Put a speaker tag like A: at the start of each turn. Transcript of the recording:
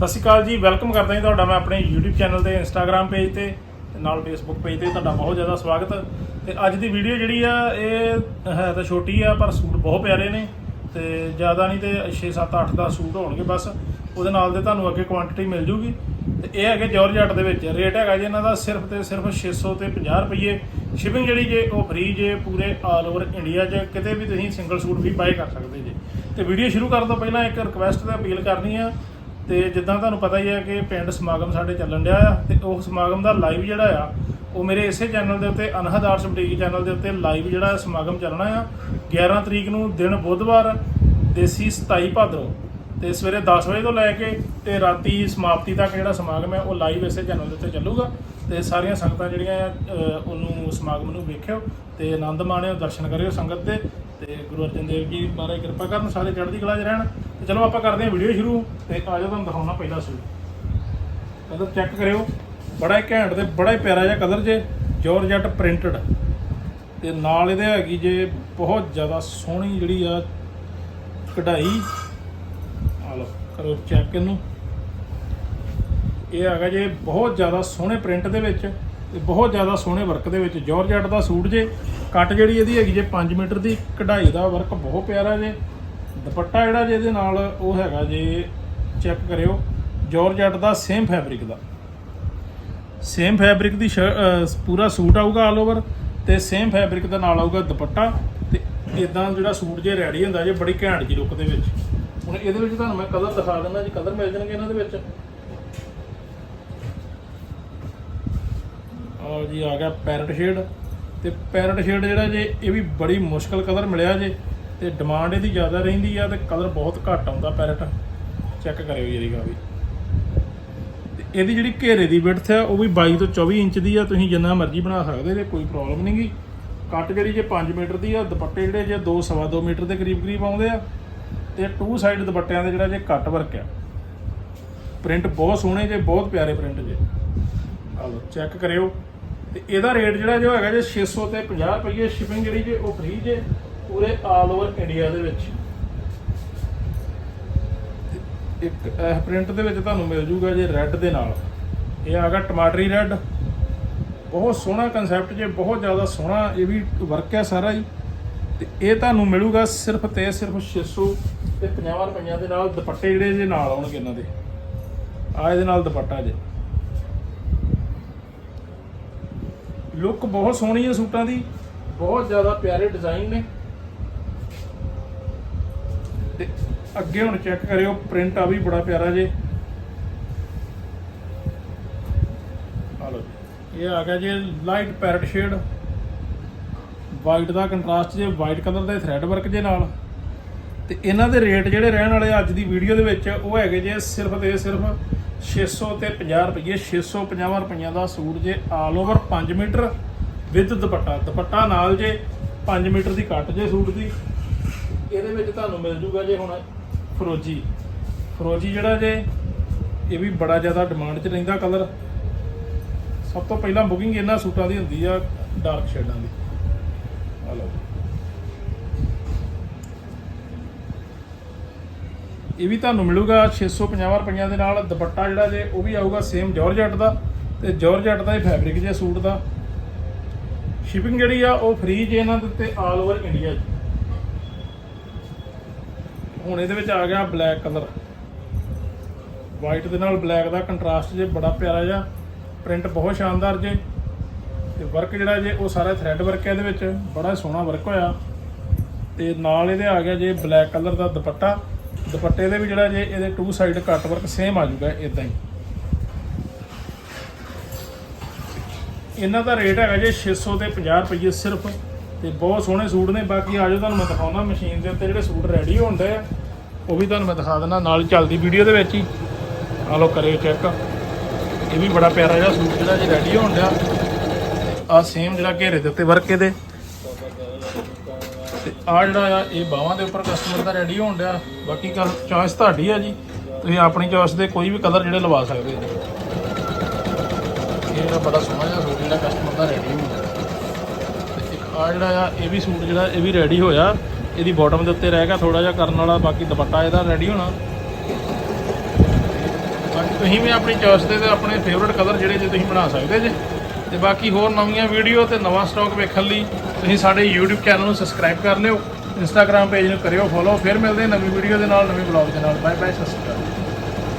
A: ਸਤਿ ਸ਼੍ਰੀ ਅਕਾਲ ਜੀ, ਵੈਲਕਮ ਕਰਦਾ ਹਾਂ ਤੁਹਾਡਾ ਮੈਂ ਆਪਣੇ YouTube ਚੈਨਲ ਤੇ, Instagram ਪੇਜ ਤੇ ਤੇ ਨਾਲ Facebook ਪੇਜ ਤੇ ਤੁਹਾਡਾ ਬਹੁਤ ਜ਼ਿਆਦਾ ਸਵਾਗਤ। ਤੇ ਅੱਜ ਦੀ ਵੀਡੀਓ ਜਿਹੜੀ ਆ, ਇਹ ਹੈ ਤਾਂ ਛੋਟੀ ਆ, ਪਰ ਸੂਟ ਬਹੁਤ ਪਿਆਰੇ ਨੇ ਤੇ ਜ਼ਿਆਦਾ ਨਹੀਂ ਤੇ 6 7 8 10 ਸੂਟ ਹੋਣਗੇ ਬਸ। ਉਹਦੇ ਨਾਲ ਦੇ ਤੁਹਾਨੂੰ ਅੱਗੇ ਕੁਆਂਟੀਟੀ ਮਿਲ ਜੂਗੀ। ਤੇ ਇਹ ਹੈਗੇ ਜਾਰਜਟ ਦੇ ਵਿੱਚ। ਰੇਟ ਹੈਗਾ ਜੀ ਇਹਨਾਂ ਦਾ ਸਿਰਫ ਤੇ ਸਿਰਫ 600 ਤੇ 50 ਰੁਪਏ ਸ਼ਿਪਿੰਗ ਜਿਹੜੀ ਜੇ, ਉਹ ਫ੍ਰੀ ਜੇ, ਪੂਰੇ ਆਲ ਓਵਰ ਇੰਡੀਆ 'ਚ ਕਿਤੇ ਵੀ ਤੁਸੀਂ ਸਿੰਗਲ ਸੂਟ ਵੀ ਬਾਏ ਕਰ ਸਕਦੇ ਜੇ। ਤੇ ਵੀਡੀਓ ਸ਼ੁਰੂ ਕਰਨ ਤੋਂ ਪਹਿਲਾਂ ਇੱਕ ਰਿਕਵੈਸਟ ਤੇ ਅਪੀਲ ਕਰਨੀ ਆ ਤੇ ਜਿੱਦਾਂ ਤੁਹਾਨੂੰ ਪਤਾ ਹੀ ਹੈ ਕਿ ਪਿੰਡ ਸਮਾਗਮ ਸਾਡੇ ਚੱਲਣ ਡਿਆ ਆ ਤੇ ਉਹ ਸਮਾਗਮ ਦਾ ਲਾਈਵ ਜਿਹੜਾ ਆ, ਉਹ ਮੇਰੇ ਇਸੇ ਚੈਨਲ ਦੇ ਉੱਤੇ, ਅਨਹਦ ਆਰਟਸ ਬੁਟੀਕ ਚੈਨਲ ਦੇ ਉੱਤੇ ਲਾਈਵ ਜਿਹੜਾ ਸਮਾਗਮ ਚੱਲਣਾ ਆ। 11 ਤਰੀਕ ਨੂੰ ਦਿਨ ਬੁੱਧਵਾਰ, ਦੇਸੀ 27 ਭਾਦਰੋਂ। ਤੇ ਸਵੇਰੇ 10 ਵਜੇ ਤੋਂ ਲੈ ਕੇ ਤੇ ਰਾਤੀ ਸਮਾਪਤੀ ਤੱਕ ਜਿਹੜਾ ਸਮਾਗਮ ਹੈ, ਉਹ ਲਾਈਵ ਇਸੇ ਚੈਨਲ ਦੇ ਉੱਤੇ ਚੱਲੂਗਾ। ਤੇ ਸਾਰੀਆਂ ਸੰਗਤਾਂ ਜਿਹੜੀਆਂ ਆ ਉਹਨੂੰ ਸਮਾਗਮ ਨੂੰ ਵੇਖਿਓ ਤੇ ਆਨੰਦ ਮਾਣਿਓ, ਦਰਸ਼ਨ ਕਰਿਓ ਸੰਗਤ ਦੇ। ਤੇ ਗੁਰੂ ਅਰਜਨ ਦੇਵ ਜੀ ਬਾਰੇ ਕਿਰਪਾ ਕਰਨ, ਸਾਰੇ ਚੜ੍ਹਦੀ ਕਲਾ 'ਚ ਰਹਿਣ। ਤੇ ਚਲੋ ਆਪਾਂ ਕਰਦੇ ਹਾਂ ਵੀਡੀਓ ਸ਼ੁਰੂ ਤੇ ਆ ਜਾਓ ਤੁਹਾਨੂੰ ਦਿਖਾਉਣਾ ਪਹਿਲਾ ਸੂਟ। ਕਲਰ ਚੈੱਕ ਕਰਿਓ। ਬੜਾ ਹੀ ਘੈਂਟ ਤੇ ਬੜਾ ਹੀ ਪਿਆਰਾ ਜਿਹਾ ਕਲਰ ਜੇ ਜੋਰਜਟ ਪ੍ਰਿੰਟਡ ਤੇ ਨਾਲ ਇਹਦੇ ਹੈਗੀ ਜੇ ਬਹੁਤ ਜ਼ਿਆਦਾ ਸੋਹਣੀ ਜਿਹੜੀ ਆ ਕਢਾਈ। ਆ ਲਓ ਕਰੋ ਚੈੱਕ ਇਹਨੂੰ। ਇਹ ਹੈਗਾ ਜੇ ਬਹੁਤ ਜ਼ਿਆਦਾ ਸੋਹਣੇ ਪ੍ਰਿੰਟ ਦੇ ਵਿੱਚ ਤੇ ਬਹੁਤ ਜ਼ਿਆਦਾ ਸੋਹਣੇ ਵਰਕ ਦੇ ਵਿੱਚ। ਜਾਰਜਟ ਦਾ ਸੂਟ ਜੇ, ਕੱਟ ਜਿਹੜੀ ਇਹਦੀ ਹੈਗੀ ਜੇ 5 ਮੀਟਰ ਦੀ, ਕਢਾਈ ਦਾ ਵਰਕ ਬਹੁਤ ਪਿਆਰਾ ਜੇ। ਦੁਪੱਟਾ ਜਿਹੜਾ ਜੇ ਇਹਦੇ ਨਾਲ ਉਹ ਹੈਗਾ ਜੇ ਚੈੱਕ ਕਰਿਓ ਜਾਰਜਟ ਦਾ ਸੇਮ ਫੈਬਰਿਕ ਦਾ। ਸੇਮ ਫੈਬਰਿਕ ਦੀ ਸ਼ਰ- ਪੂਰਾ ਸੂਟ ਆਊਗਾ ਆਲ ਓਵਰ ਤੇ ਸੇਮ ਫੈਬਰਿਕ ਦਾ ਨਾਲ ਆਊਗਾ ਦੁਪੱਟਾ ਤੇ ਇਦਾਂ ਜਿਹੜਾ ਸੂਟ ਜੇ ਰੈਡੀ ਹੁੰਦਾ ਜੇ ਬੜੀ ਘੈਂਟ ਜੀ ਲੁੱਕ ਦੇ ਵਿੱਚ। ਹੁਣ ਇਹਦੇ ਵਿੱਚ ਤੁਹਾਨੂੰ ਮੈਂ ਕਲਰ ਦਿਖਾ ਦਿੰਦਾ ਜੀ ਕਲਰ ਮਿਲ ਜਾਣਗੇ ਇਹਨਾਂ ਦੇ ਵਿੱਚ। ਆ ਜੀ ਆ ਗਿਆ ਪੈਰਟ ਸ਼ੇਡ ਤੇ ਪੈਰਟ ਸ਼ੇਡ ਜਿਹੜਾ ਜੇ, ਇਹ ਵੀ ਬੜੀ ਮੁਸ਼ਕਲ ਕਲਰ ਮਿਲਿਆ ਜੇ। ਤੇ ਡਿਮਾਂਡ ਇਹਦੀ ਜ਼ਿਆਦਾ ਰਹਿੰਦੀ ਆ ਤੇ ਕਲਰ ਬਹੁਤ ਘੱਟ ਆਉਂਦਾ ਪੈਰਟ ਚੈੱਕ ਕਰਿਓ ਜਰੀਗਾ ਵੀ। ਤੇ ਇਹਦੀ ਜਿਹੜੀ ਘੇਰੇ ਦੀ ਵਿਡਥ ਆ, ਉਹ ਵੀ 22 ਤੋਂ 24 ਇੰਚ ਦੀ ਆ, ਤੁਸੀਂ ਜਿੰਨਾ ਮਰਜ਼ੀ ਬਣਾ ਸਕਦੇ ਜੇ ਕੋਈ ਪ੍ਰੋਬਲਮ ਨਹੀਂਗੀ ਕੱਟ ਜਿਹੜੀ ਜੇ 5 ਮੀਟਰ ਦੀ ਆ, ਦੁਪੱਟੇ ਜਿਹੜੇ ਜੇ 2 ਸਵਾ 2 ਮੀਟਰ ਦੇ ਕਰੀਬ ਕਰੀਬ ਆਉਂਦੇ ਆ, ਤੇ ਟੂ ਸਾਈਡ ਦੁਪੱਟਿਆਂ ਦੇ ਜਿਹੜਾ ਜੇ ਕੱਟ ਵਰਕ ਆ। ਪ੍ਰਿੰਟ ਬਹੁਤ ਸੋਹਣੇ ਜੇ, ਬਹੁਤ ਪਿਆਰੇ ਪ੍ਰਿੰਟ ਜੇ। ਆ ਚੈੱਕ ਕਰਿਓ। ਤੇ ਇਹਦਾ ਰੇਟ ਜਿਹੜਾ ਜੋ ਹੈਗਾ ਜੇ 600 ਤੇ 50 ਰੁਪਏ ਸ਼ਿਪਿੰਗ ਜਿਹੜੀ ਜੇ, ਉਹ ਫ੍ਰੀ ਜੇ। ਪੂਰੇ ਆਲ ਓਵਰ ਇੰਡੀਆ ਦੇ ਵਿੱਚ। ਇੱਕ, ਇਹ ਪ੍ਰਿੰਟ ਦੇ ਵਿੱਚ ਤੁਹਾਨੂੰ ਮਿਲ ਜੂਗਾ ਜੇ ਰੈੱਡ ਦੇ ਨਾਲ। ਇਹ ਆਗਾ ਟਮਾਟਰੀ ਰੈੱਡ ਬਹੁਤ ਸੋਹਣਾ ਕਨਸੈਪਟ ਜੇ, ਬਹੁਤ ਜ਼ਿਆਦਾ ਸੋਹਣਾ ਇਹ ਵੀ ਵਰਕ ਹੈ ਸਾਰਾ ਹੀ। ਤੇ ਇਹ ਤੁਹਾਨੂੰ ਮਿਲੂਗਾ ਸਿਰਫ ਤੇ ਸਿਰਫ 600 ਤੇ 50 ਰੁਪਈਆਂ ਦੇ ਨਾਲ ਦੁਪੱਟੇ ਜਿਹੜੇ ਜੇ ਨਾਲ ਆਉਣਗੇ ਇਹਨਾਂ ਦੇ। ਆ ਇਹਦੇ ਨਾਲ ਦੁਪੱਟਾ ਜੇ। ਲੁੱਕ ਬਹੁਤ ਸੋਹਣੀ ਹੈ ਸੂਟਾਂ ਦੀ। ਬਹੁਤ ਜ਼ਿਆਦਾ ਪਿਆਰੇ ਡਿਜ਼ਾਈਨ ਨੇ। ਤੇ ਅੱਗੇ ਹੁਣ ਚੈੱਕ ਕਰਿਓ ਪ੍ਰਿੰਟ ਆ ਵੀ ਬੜਾ ਪਿਆਰਾ ਜੇ। ਆ ਇਹ ਆ ਗਿਆ ਜੇ ਲਾਈਟ ਪੈਰਟ ਸ਼ੇਡ ਵਾਈਟ ਦਾ ਕੰਟਰਾਸਟ ਜੇ ਵਾਈਟ ਕਲਰ ਦਾ ਥ੍ਰੈਡ ਵਰਕ ਜੇ ਨਾਲ। ਤੇ ਇਹਨਾਂ ਦੇ ਰੇਟ ਜਿਹੜੇ ਰਹਿਣ ਵਾਲੇ ਅੱਜ ਦੀ ਵੀਡੀਓ ਦੇ ਵਿੱਚ, ਉਹ ਹੈਗੇ ਜੇ ਸਿਰਫ ਤੇ ਸਿਰਫ 600 ਤੇ 50 ਰੁਪਏ 650 ਰੁਪਈਆਂ ਦਾ ਸੂਟ ਜੇ all over 5 metre with dupatta. Dupatta ਨਾਲ ਜੇ 5 ਮੀਟਰ ਦੀ ਕੱਟ ਜੇ ਸੂਟ ਦੀ। ਇਹਦੇ ਵਿੱਚ ਤੁਹਾਨੂੰ ਮਿਲ ਜੂਗਾ ਜੇ ਹੁਣ ਫਰੋਜੀ। ਫਰੋਜੀ ਜਿਹੜਾ ਜੇ, ਇਹ ਵੀ ਬੜਾ ਜ਼ਿਆਦਾ ਡਿਮਾਂਡ 'ਚ ਰਹਿੰਦਾ ਕਲਰ ਸਭ ਤੋਂ ਪਹਿਲਾਂ ਬੁਕਿੰਗ ਇਹਨਾਂ ਸੂਟਾਂ ਦੀ ਹੁੰਦੀ ਆ ਡਾਰਕ ਸ਼ੇਡਾਂ ਦੀ। ਆ ਲਓ। ਇਹ ਵੀ ਤੁਹਾਨੂੰ ਮਿਲੂਗਾ 650 ਰੁਪਈਆਂ ਦੇ ਨਾਲ। ਦੁਪੱਟਾ ਜਿਹੜਾ ਜੇ, ਉਹ ਵੀ ਆਊਗਾ ਸੇਮ ਜਾਰਜਟ ਦਾ ਤੇ ਜਾਰਜਟ ਦਾ ਇਹ ਫੈਬਰਿਕ ਜੇ ਸੂਟ ਦਾ। ਸ਼ਿਪਿੰਗ ਜਿਹੜੀ ਆ, ਉਹ ਫ੍ਰੀ ਜੇ ਇਹਨਾਂ ਦੇ ਉੱਤੇ ਆਲ ਓਵਰ ਇੰਡੀਆ 'ਚ। ਹੁਣ ਇਹਦੇ ਵਿੱਚ ਆ ਗਿਆ ਬਲੈਕ ਕਲਰ ਵਾਈਟ ਦੇ ਨਾਲ ਬਲੈਕ ਦਾ ਕੰਟਰਾਸਟ ਜੇ ਬੜਾ ਪਿਆਰਾ ਜਿਹਾ ਪ੍ਰਿੰਟ ਬਹੁਤ ਸ਼ਾਨਦਾਰ ਜੇ। ਤੇ ਵਰਕ ਜਿਹੜਾ ਜੇ ਉਹ ਸਾਰਾ ਥ੍ਰੈਡ ਵਰਕ ਹੈ ਇਹਦੇ ਵਿੱਚ, ਬੜਾ ਸੋਹਣਾ ਵਰਕ ਹੋਇਆ। ਤੇ ਨਾਲ ਇਹਦੇ ਆ ਗਿਆ ਜੇ ਬਲੈਕ ਕਲਰ ਦਾ ਦੁਪੱਟਾ। ਦੁਪੱਟੇ ਦੇ ਵੀ ਜਿਹੜਾ ਜੇ ਇਹਦੇ two side cut work same ਆ ਜਾਊਗਾ ਇਦਾਂ ਹੀ। ਇਹਨਾਂ ਦਾ ਰੇਟ ਹੈਗਾ ਜੇ 600 ਤੇ 50 ਰੁਪਏ ਸਿਰਫ। ਤੇ ਬਹੁਤ ਸੋਹਣੇ ਸੂਟ ਨੇ, ਬਾਕੀ ਆਜੋ ਤੁਹਾਨੂੰ ਮੈਂ ਦਿਖਾਉਣਾ ਮਸ਼ੀਨ ਦੇ ਉੱਤੇ ਜਿਹੜੇ ਸੂਟ ਰੈਡੀ ਹੁੰਦੇ ਆ। ਉਹ ਵੀ ਤੁਹਾਨੂੰ ਮੈਂ ਦਿਖਾ ਦਿੰਦਾ, ਨਾਲ ਚੱਲਦੀ ਵੀਡੀਓ ਦੇ ਵਿੱਚ ਹੀ। ਆ ਲੋ ਕਰਿਓ ਚੈੱਕ ਇਹ ਵੀ ਬੜਾ ਪਿਆਰਾ ਜਿਹਾ ਸੂਟ ਜਿਹੜਾ ਜੀ ਰੈਡੀ ਹੋਣ ਡਿਆ। ਆ ਸੇਮ ਜਿਹੜਾ ਘੇਰੇ ਦੇ ਉੱਤੇ ਵਰਕੇ ਦੇ। ਤੇ ਆ ਜਿਹੜਾ ਆ, ਇਹ ਬਾਹਾਂ ਦੇ ਉੱਪਰ ਕਸਟਮਰ ਦਾ ਰੈਡੀ ਹੋਣ ਡਿਆ। ਬਾਕੀ ਚੋਇਸ ਤੁਹਾਡੀ ਆ ਜੀ। ਤੁਸੀਂ ਆਪਣੀ ਚੋਇਸ ਦੇ ਕੋਈ ਵੀ ਕਲਰ ਜਿਹੜੇ ਲਵਾ ਸਕਦੇ ਜੀ ਇਹ ਜਿਹੜਾ ਬੜਾ ਸੋਹਣਾ ਜਿਹਾ ਸੂਟ ਜਿਹੜਾ ਕਸਟਮਰ ਦਾ ਰੈਡੀ ਹੋਣ ਤੇ ਆ ਜਿਹੜਾ ਆ, ਇਹ ਵੀ ਸੂਟ ਜਿਹੜਾ, ਇਹ ਵੀ ਰੈਡੀ ਹੋਇਆ। ਇਹਦੀ ਬਾਟਮ ਦੇ ਉੱਤੇ ਰਹਿ ਗਿਆ ਥੋੜਾ ਜਿਹਾ ਕਰਨ ਵਾਲਾ, ਬਾਕੀ ਦੁਪੱਟਾ ਇਹਦਾ ਰੈਡੀ ਹੋਣਾ। ਬਾਕੀ ਤੁਸੀਂ ਵੀ ਆਪਣੀ ਚੋਇਸ ਦੇ ਤੇ ਆਪਣੇ ਫੇਵਰਟ ਕਲਰ ਜਿਹੜੇ ਜੇ ਤੁਸੀਂ ਬਣਾ ਸਕਦੇ ਜੇ। ਤੇ ਬਾਕੀ ਹੋਰ ਨਵੀਆਂ ਵੀਡੀਓ ਤੇ ਨਵਾਂ ਸਟਾਕ ਵੇਖਣ ਲਈ ਤੁਸੀਂ ਸਾਡੇ YouTube ਚੈਨਲ ਨੂੰ ਸਬਸਕ੍ਰਾਈਬ ਕਰ ਲਿਓ। Instagram ਪੇਜ ਨੂੰ ਕਰਿਓ ਫੋਲੋ ਫਿਰ ਮਿਲਦੇ ਨਵੀਂ ਵੀਡੀਓ ਦੇ ਨਾਲ, ਨਵੇਂ ਬਲੌਗ ਦੇ ਨਾਲ। ਬਾਏ ਬਾਏ ਸਤਿ ਸ਼੍ਰੀ ਅਕਾਲ।